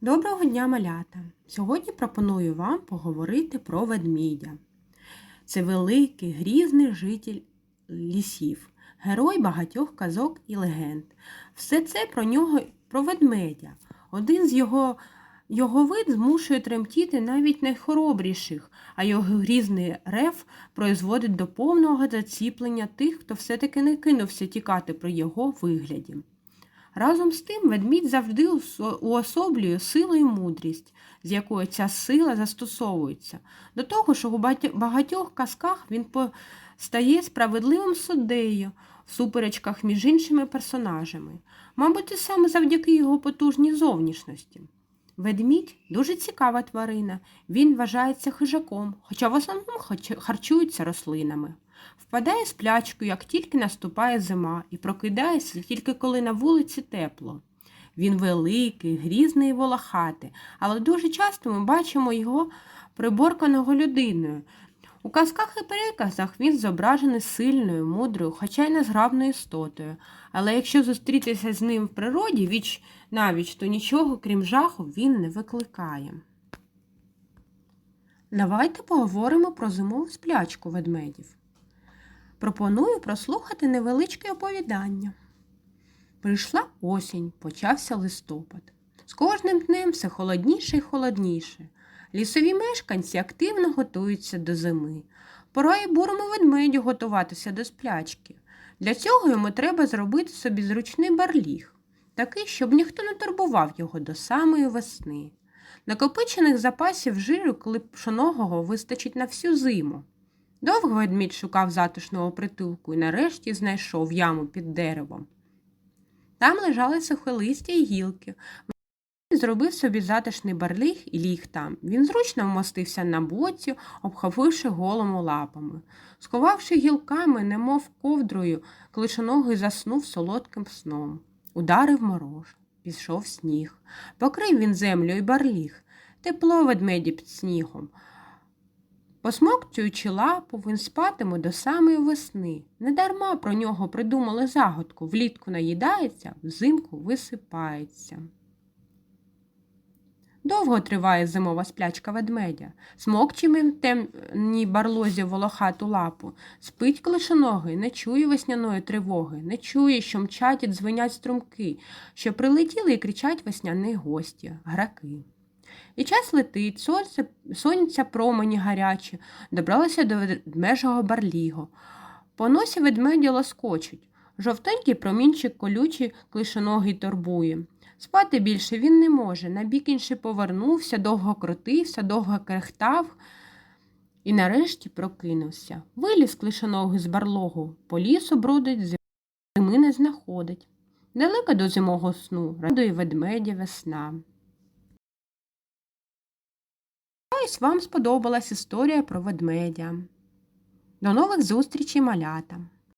Доброго дня, малята! Сьогодні пропоную вам поговорити про ведмідя. Це великий, грізний житель лісів, герой багатьох казок і легенд. Все це про нього, про ведмедя. Один з його, його вид змушує тремтіти навіть найхоробріших, а його грізний рев производить до повного заціплення тих, хто все-таки не кинувся тікати при його вигляді. Разом з тим ведмідь завжди уособлює силу і мудрість, з якою ця сила застосовується. До того ж, у багатьох казках він стає справедливим суддею в суперечках між іншими персонажами. Мабуть, і саме завдяки його потужній зовнішності. Ведмідь дуже цікава тварина. Він вважається хижаком, хоча в основному харчується рослинами. Впадає сплячку, як тільки наступає зима, і прокидається тільки коли на вулиці тепло. Він великий, грізний і волохатий, але дуже часто ми бачимо його приборканого людиною. У казках і переказах він зображений сильною, мудрою, хоча й незграбною істотою. Але якщо зустрітися з ним в природі віч навіч, то нічого, крім жаху, він не викликає. Давайте поговоримо про зимову сплячку ведмедів. Пропоную прослухати невеличке оповідання. Прийшла осінь, почався листопад. З кожним днем все холодніше і холодніше. Лісові мешканці активно готуються до зими. Пора і бурому ведмедю готуватися до сплячки. Для цього йому треба зробити собі зручний барліг, такий, щоб ніхто не турбував його до самої весни. Накопичених запасів жиру клипшоного вистачить на всю зиму. Довго ведмідь шукав затишного притулку і нарешті знайшов яму під деревом. Там лежали сухе листя і гілки. Він зробив собі затишний барліг і ліг там. Він зручно вмостився на боці, обхопивши голому лапами. Сховавши гілками, немов ковдрою, клишоногий заснув солодким сном. Ударив мороз, пішов сніг. Покрив він землю і барліг. Тепло ведмеді під снігом. Посмокчуючи лапу, він спатиме до самої весни. Недарма про нього придумали загадку влітку наїдається, взимку висипається. Довго триває зимова сплячка ведмедя. Смокче він темній барлозі волохату лапу, спить клишоногий, не чує весняної тривоги, не чує, що мчать і дзвенять струмки, що прилетіли і кричать весняні гості, граки. І час летить, сонце, сонця промені гарячі, добралося до ведмежого барлігу. По носі ведмеді лоскочуть. Жовтенький промінчик колючий клишоногий турбує. Спати більше він не може. На бік інший повернувся, довго крутився, довго крехтав і нарешті прокинувся. Виліз клишоногий з барлогу, по лісу бродить, зими не знаходить. Далеко до зимого сну радує ведмедя весна. Ось вам сподобалась історія про ведмедя. До нових зустрічей, малята!